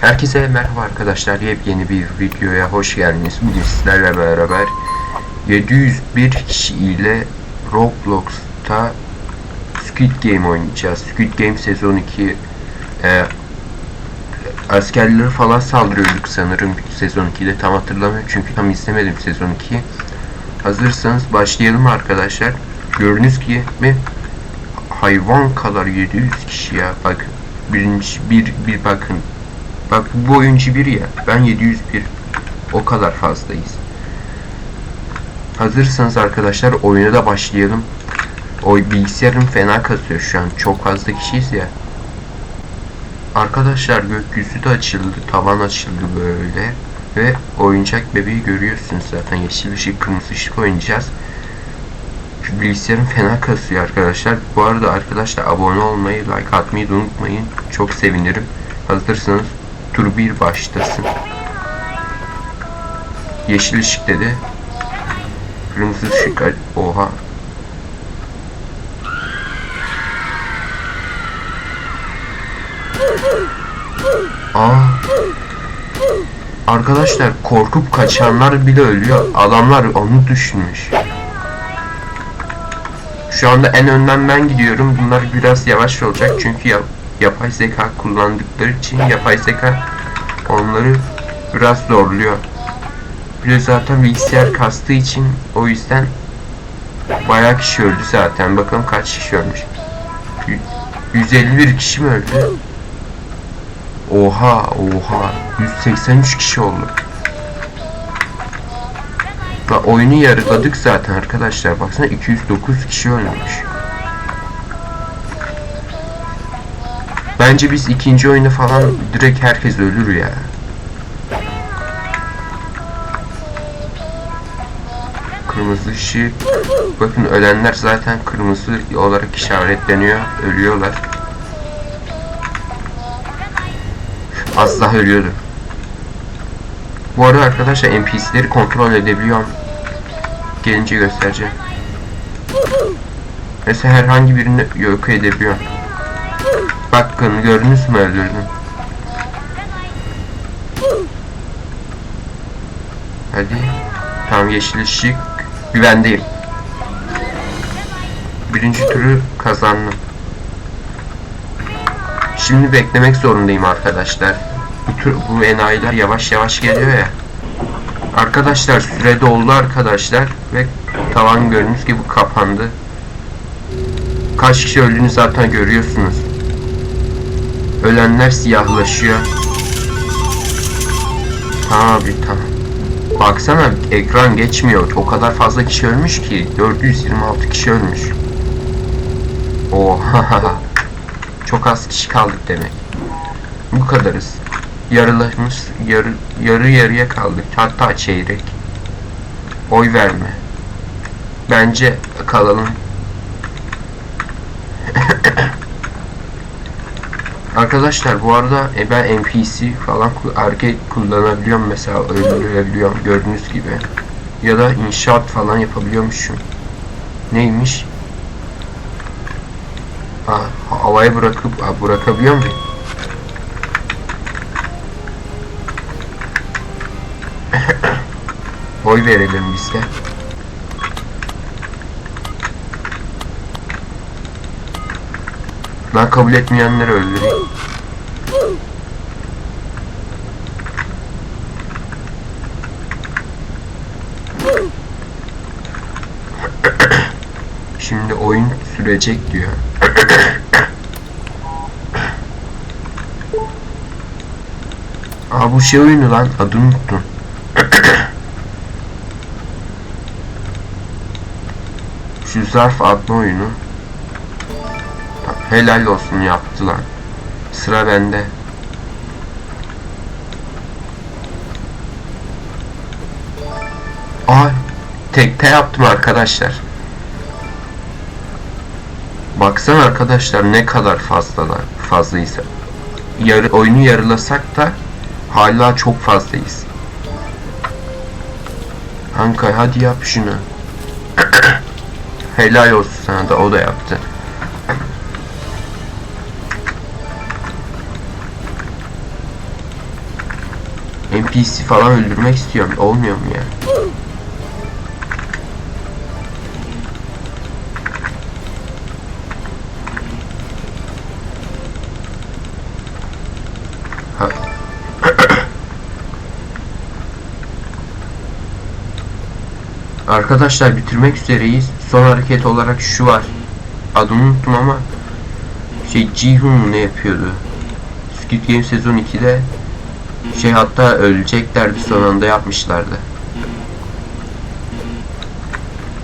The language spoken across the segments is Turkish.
Herkese merhaba arkadaşlar. Yepyeni bir videoya hoş geldiniz. Bugün sizlerle beraber 701 kişi ile Roblox'ta Squid Game oynayacağız. Squid Game sezon 2 e, askerleri falan saldırıyorduk sanırım sezon 2'de tam hatırlamıyorum çünkü tam izlemedim sezon 2'yi. Hazırsanız başlayalım arkadaşlar. Gördüğünüz gibi hayvan kadar 700 kişi ya. Bak birinci bir bir bakın. Bak bu oyuncu bir ya. Ben 701. O kadar fazlayız. Hazırsanız arkadaşlar oyuna da başlayalım. O bilgisayarım fena kasıyor şu an. Çok fazla kişiyiz ya. Arkadaşlar gökyüzü de açıldı. Tavan açıldı böyle. Ve oyuncak bebeği görüyorsunuz zaten. Yeşil ışık, kırmızı ışık oynayacağız. Şu bilgisayarım fena kasıyor arkadaşlar. Bu arada arkadaşlar abone olmayı, like atmayı unutmayın. Çok sevinirim. Hazırsanız tur 1 başlasın. Yeşil ışık dedi. Kırmızı ışık. Oha. Aa. Arkadaşlar korkup kaçanlar bile ölüyor. Adamlar onu düşünmüş. Şu anda en önden ben gidiyorum. Bunlar biraz yavaş olacak çünkü yap yapay zeka kullandıkları için yapay zeka onları biraz zorluyor. Bir de zaten bilgisayar kastığı için o yüzden bayağı kişi öldü zaten. Bakalım kaç kişi ölmüş. Y- 151 kişi mi öldü? Oha oha 183 kişi oldu. Ha, oyunu yarıladık zaten arkadaşlar. Baksana 209 kişi ölmüş. Bence biz ikinci oyunda falan direkt herkes ölür ya. Kırmızı ışık. Bakın ölenler zaten kırmızı olarak işaretleniyor. Ölüyorlar. Az daha ölüyordu. Bu arada arkadaşlar NPC'leri kontrol edebiliyorum. Gelince göstereceğim. Mesela herhangi birini yok edebiliyorum. Bakın gördünüz mü öldürdüm. Hadi. Tamam yeşil ışık. Güvendeyim. Birinci turu kazandım. Şimdi beklemek zorundayım arkadaşlar. Bu, tür, bu enayiler yavaş yavaş geliyor ya. Arkadaşlar süre doldu arkadaşlar ve tavan gördüğünüz gibi kapandı. Kaç kişi öldüğünü zaten görüyorsunuz. Ölenler siyahlaşıyor. Tamam abi tamam. Baksana ekran geçmiyor. O kadar fazla kişi ölmüş ki. 426 kişi ölmüş. Oha. Çok az kişi kaldık demek. Bu kadarız. Yarılamış, yarı, yarı yarıya kaldık. Hatta çeyrek. Oy verme. Bence kalalım. Arkadaşlar bu arada e, ben NPC falan arcade kullanabiliyorum mesela öldürebiliyorum gördüğünüz gibi. Ya da inşaat falan yapabiliyormuşum. Neymiş? Ha, havaya bırakıp ha, bırakabiliyor muyum? Oy verelim biz de. Ben kabul etmeyenleri öldüreyim. Şimdi oyun sürecek diyor. Aa bu şey oyunu lan adını unuttum. Şu zarf adlı oyunu. Helal olsun yaptılar. Sıra bende. Ay tekte yaptım arkadaşlar. Baksana arkadaşlar ne kadar fazlalar fazlaysa. Yarı, oyunu yarılasak da hala çok fazlayız. Kanka hadi yap şunu. Helal olsun sana da o da yaptı. NPC falan öldürmek istiyorum. Olmuyor mu ya? Arkadaşlar bitirmek üzereyiz. Son hareket olarak şu var. Adını unuttum ama şey Jihun ne yapıyordu? Squid Game sezon 2'de şey hatta öleceklerdi son anda yapmışlardı.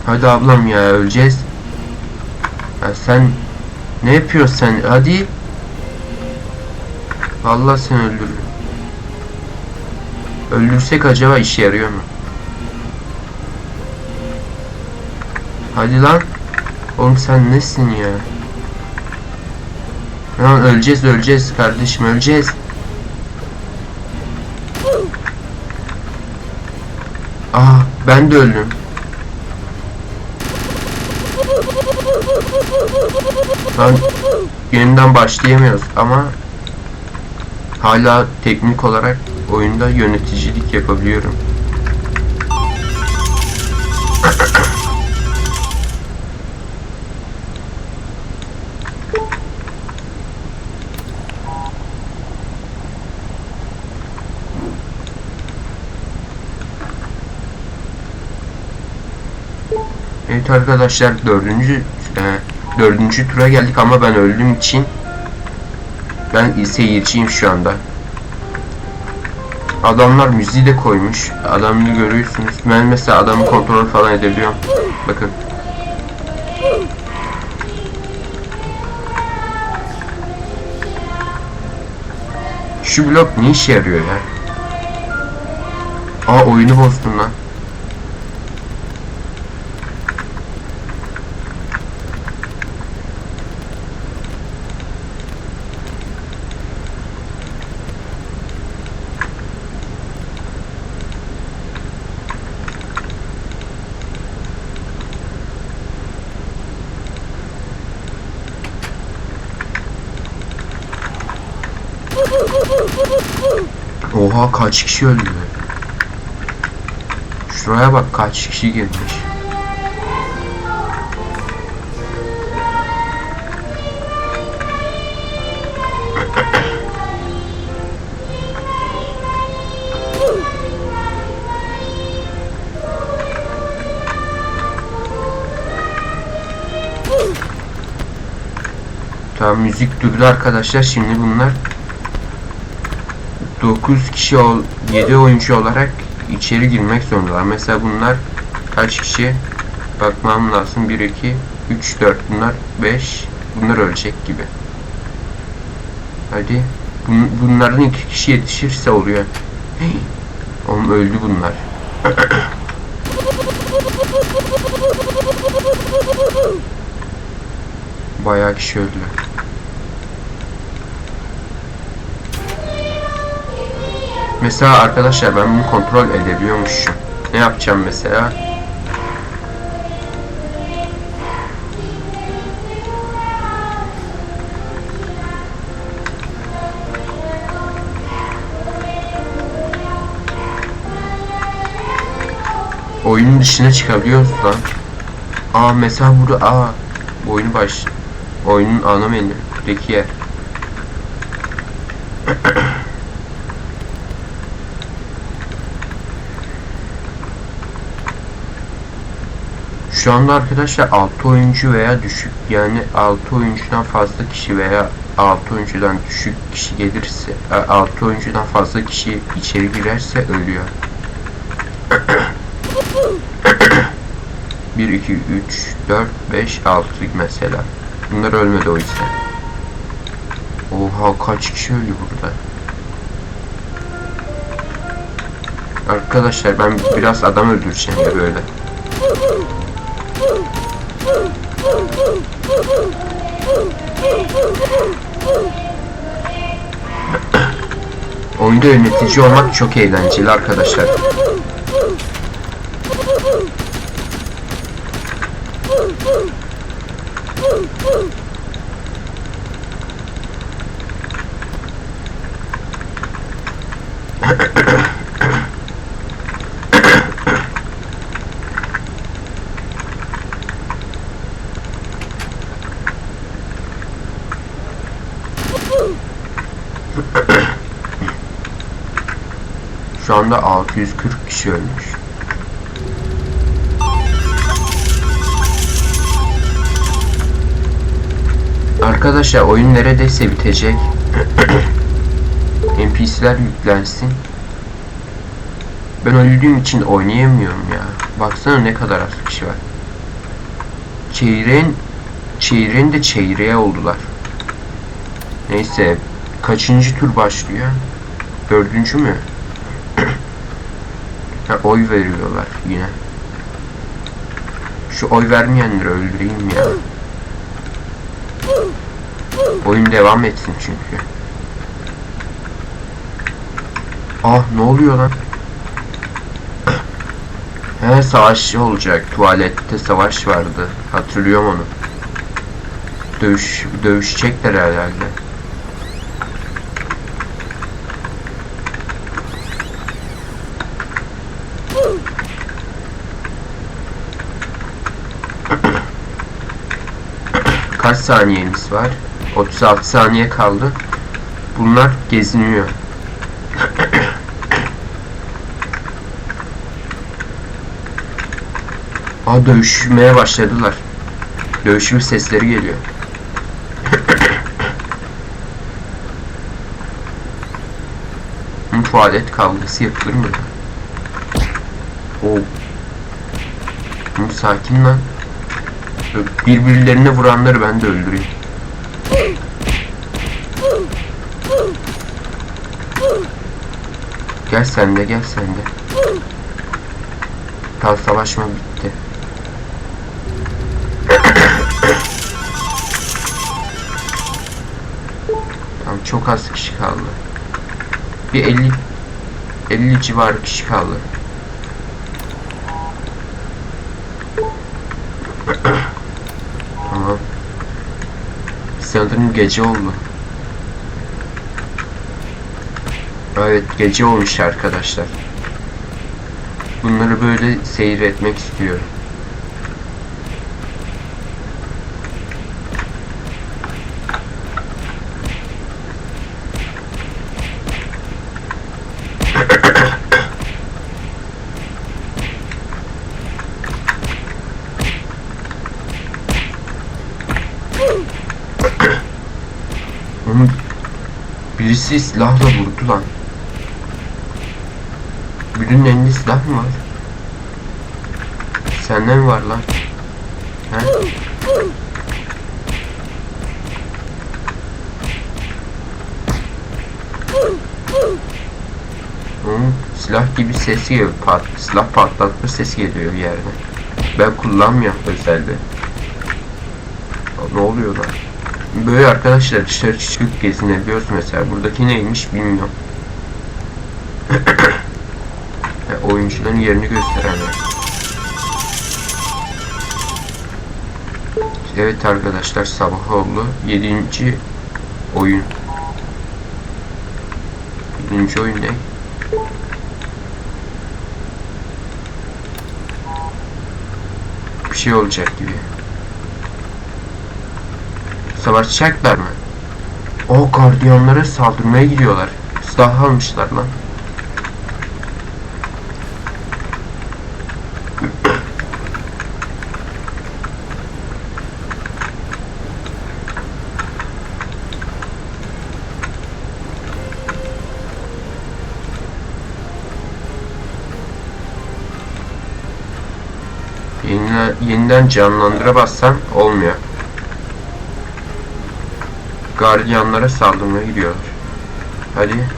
Hadi ablam ya öleceğiz. Ya sen ne yapıyorsun sen? Hadi. Vallahi seni öldürürüm. Öldürsek acaba işe yarıyor mu? Hadi lan. Oğlum sen nesin ya? Lan öleceğiz öleceğiz kardeşim öleceğiz. Ah ben de öldüm. Lan yeniden başlayamıyoruz ama hala teknik olarak oyunda yöneticilik yapabiliyorum. Evet arkadaşlar dördüncü e, dördüncü tura geldik ama ben öldüğüm için ben seyirciyim şu anda. Adamlar müziği de koymuş. Adamını görüyorsunuz. Ben mesela adamı kontrol falan edebiliyorum. Bakın. Şu blok ne işe yarıyor ya? Aa oyunu bozdum lan. Oha kaç kişi öldü? Şuraya bak kaç kişi girmiş. Tamam müzik durdu arkadaşlar. Şimdi bunlar 9 kişi ol 7 oyuncu olarak içeri girmek zorundalar. Mesela bunlar kaç kişi? Bakmam lazım. 1 2 3 4 bunlar 5 bunlar ölecek gibi. Hadi. Bun, bunların iki kişi yetişirse oluyor. Hey. Oğlum öldü bunlar. Bayağı kişi öldü. Mesela arkadaşlar ben bunu kontrol edebiliyormuşum. Ne yapacağım mesela? Oyunun dışına çıkabiliyoruz lan. Aa mesela burada aa oyunu baş oyunun ana menüdeki yer. Şu anda arkadaşlar 6 oyuncu veya düşük yani 6 oyuncudan fazla kişi veya 6 oyuncudan düşük kişi gelirse 6 oyuncudan fazla kişi içeri girerse ölüyor. 1 2 3 4 5 6 mesela. Bunlar ölmedi o yüzden. Oha kaç kişi öldü burada? Arkadaşlar ben biraz adam öldüreceğim ya böyle. Oyunda yönetici olmak çok eğlenceli arkadaşlar. Şu anda 640 kişi ölmüş. Arkadaşlar oyun neredeyse bitecek. NPC'ler yüklensin. Ben öldüğüm için oynayamıyorum ya. Baksana ne kadar az kişi var. Çeyreğin çeyreğin de çeyreğe oldular. Neyse kaçıncı tur başlıyor? Dördüncü mü? Ha, oy veriyorlar yine. Şu oy vermeyenleri öldüreyim ya. Oyun devam etsin çünkü. Ah ne oluyor lan? He savaş olacak. Tuvalette savaş vardı. Hatırlıyorum onu. Dövüş dövüşecekler herhalde. Kaç saniyemiz var? 36 saniye kaldı. Bunlar geziniyor. Aa dövüşmeye başladılar. Dövüşüm sesleri geliyor. Tuvalet kavgası yapılır mı? Oo. Sakin lan. Birbirlerine vuranları ben de öldüreyim. Gel sen de gel sen de. Tal savaşma bitti. Tamam çok az kişi kaldı. Bir 50 50 civarı kişi kaldı. Tamam. Sanırım gece oldu. Evet gece olmuş arkadaşlar. Bunları böyle seyretmek istiyorum. Onun birisi silahla vurdu lan. Birinin elinde silah mı var? Sende mi var lan? He? Onun silah gibi ses geliyor. Pat, silah patlatma sesi geliyor bir yerden. Ben kullanmıyorum özelde. Ne oluyor lan? Böyle arkadaşlar dışarı çıkıp gezinebiliyoruz mesela. Buradaki neymiş bilmiyorum. Ya, oyuncuların yerini gösterenler. Evet arkadaşlar sabah oldu. Yedinci oyun. Yedinci oyun ne? Bir şey olacak gibi. Savaşacaklar mı? O gardiyanlara saldırmaya gidiyorlar. Silah almışlar lan. Yeniden, canlandıra bassam olmuyor. Gardiyanlara saldırmaya gidiyorlar. Hadi.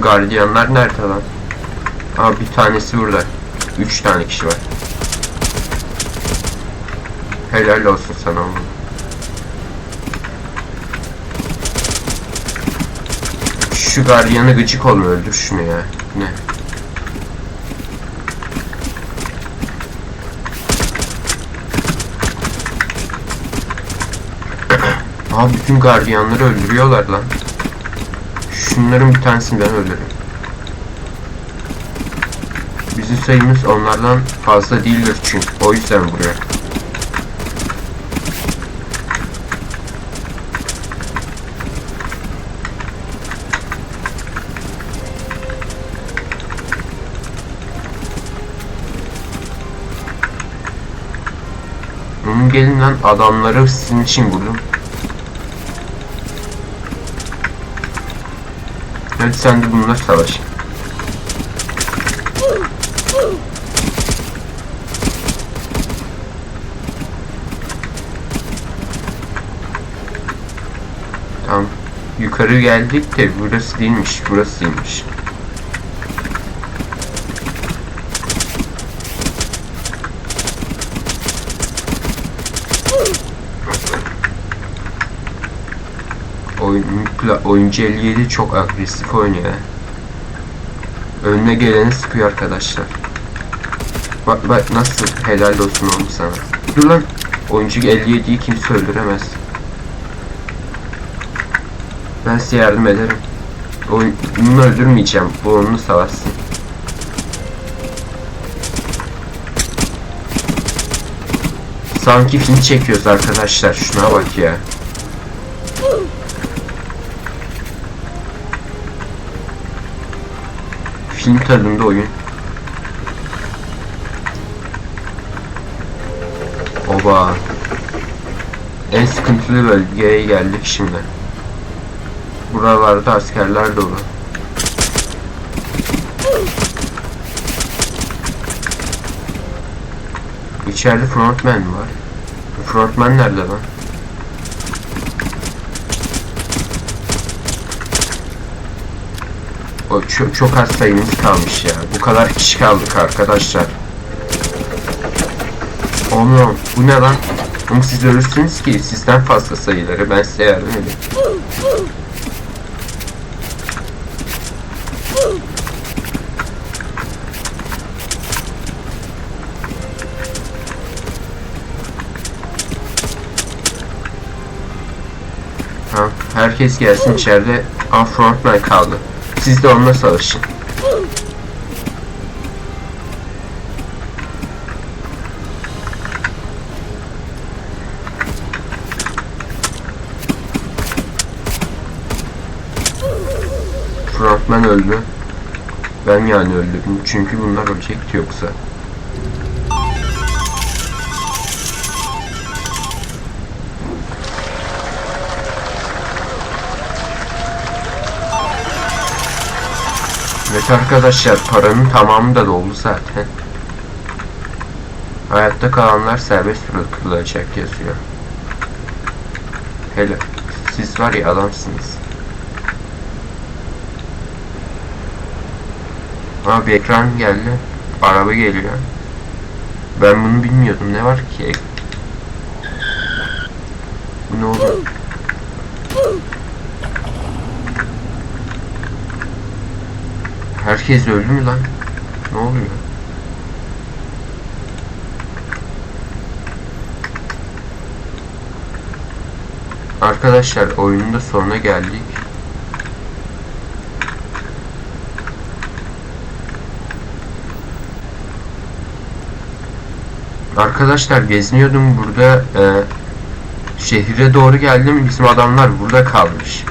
Gardiyanlar nerede lan? Aa bir tanesi burada. Üç tane kişi var. Helal olsun sana oğlum. Şu gardiyanı gıcık olma öldür şunu ya. Ne? Abi bütün gardiyanları öldürüyorlar lan. Şunların bir tanesini ben öldürürüm. Bizim sayımız onlardan fazla değildir çünkü. O yüzden buraya. Gelin lan adamları sizin için buldum. Hadi sen de bununla savaş. Tamam. Yukarı geldik de burası değilmiş, burasıymış. Oyun, oyuncu 57 çok agresif oynuyor. Önüne geleni sıkıyor arkadaşlar. Bak bak nasıl helal olsun oğlum sana. Dur lan. Oyuncu 57'yi kimse öldüremez. Ben size yardım ederim. Bunu öldürmeyeceğim. Bu onunla savaşsın. Sanki film çekiyoruz arkadaşlar. Şuna bak ya. Tadında oyun. Oba. En sıkıntılı bölgeye geldik şimdi. Buralarda askerler dolu. İçeride frontman var. Frontman nerede lan? Çok, çok az sayımız kalmış ya. Bu kadar kişi kaldık arkadaşlar. Oğlum bu ne lan? Oğlum siz ölürsünüz ki sizden fazla sayıları ben size yardım edeyim. Herkes gelsin içeride. Aa frontman kaldı. Siz de onunla savaşın. Frontman öldü. Ben yani öldürdüm. Çünkü bunlar ölecekti yoksa. Evet arkadaşlar paranın tamamı da doldu zaten. Hayatta kalanlar serbest bırakılacak yazıyor. Hele siz var ya adamsınız. Aa bir ekran geldi. Araba geliyor. Ben bunu bilmiyordum. Ne var ki? Bu ne oldu? Herkes öldü mü lan? Ne oluyor? Arkadaşlar oyunun da sonuna geldik. Arkadaşlar geziniyordum burada e, şehire doğru geldim bizim adamlar burada kalmış.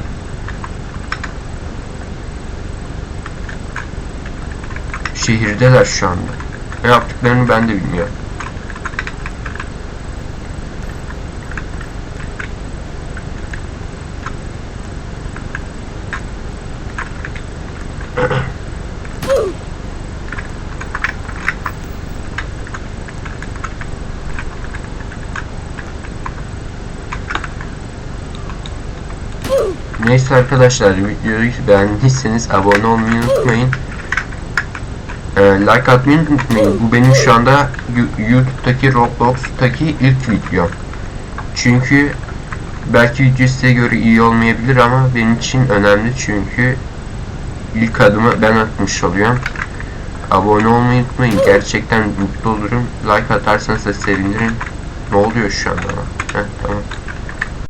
Şehirdeler şu anda. Ne yaptıklarını ben de bilmiyorum. Neyse arkadaşlar videoyu beğendiyseniz abone olmayı unutmayın. Ee, like atmayı unutmayın. Bu benim şu anda YouTube'daki Roblox'taki ilk videom. Çünkü belki video size göre iyi olmayabilir ama benim için önemli çünkü ilk adımı ben atmış oluyorum. Abone olmayı unutmayın. Gerçekten mutlu olurum. Like atarsanız da sevinirim. Ne oluyor şu anda? Heh, tamam.